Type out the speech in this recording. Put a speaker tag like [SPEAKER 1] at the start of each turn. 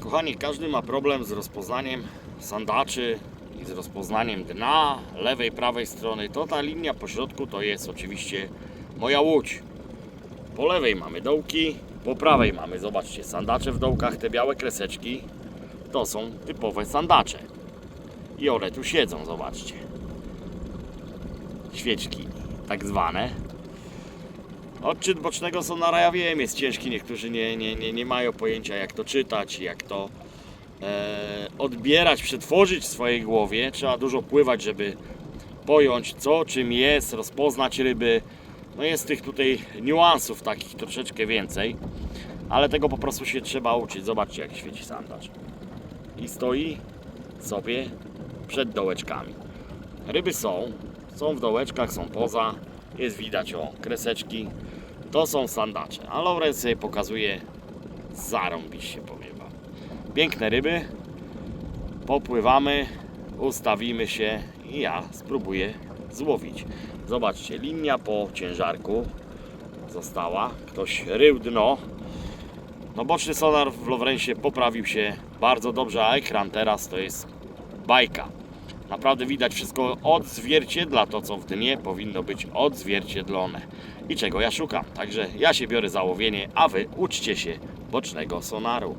[SPEAKER 1] Kochani, każdy ma problem z rozpoznaniem sandaczy i z rozpoznaniem dna, lewej, prawej strony. To ta linia po środku to jest oczywiście moja łódź. Po lewej mamy dołki, po prawej mamy, zobaczcie, sandacze w dołkach, te białe kreseczki to są typowe sandacze. I one tu siedzą, zobaczcie. Świeczki, tak zwane. Odczyt bocznego sonara ja wiem, jest ciężki, niektórzy nie, nie, nie, nie mają pojęcia jak to czytać, jak to e, odbierać, przetworzyć w swojej głowie. Trzeba dużo pływać, żeby pojąć co, czym jest, rozpoznać ryby. No jest tych tutaj niuansów takich troszeczkę więcej, ale tego po prostu się trzeba uczyć. Zobaczcie jak świeci sandacz. I stoi sobie przed dołeczkami. Ryby są, są w dołeczkach, są poza. Jest widać o kreseczki. To są sandacze. A Lorenz sobie pokazuje zarąbiście powiem wam. Piękne ryby. Popływamy, ustawimy się i ja spróbuję złowić. Zobaczcie, linia po ciężarku została. Ktoś rył dno. No boczny sonar w Lowrensie poprawił się bardzo dobrze, a ekran teraz to jest bajka. Naprawdę widać wszystko odzwierciedla to, co w dnie powinno być odzwierciedlone. I czego ja szukam. Także ja się biorę za łowienie, a wy uczcie się bocznego sonaru.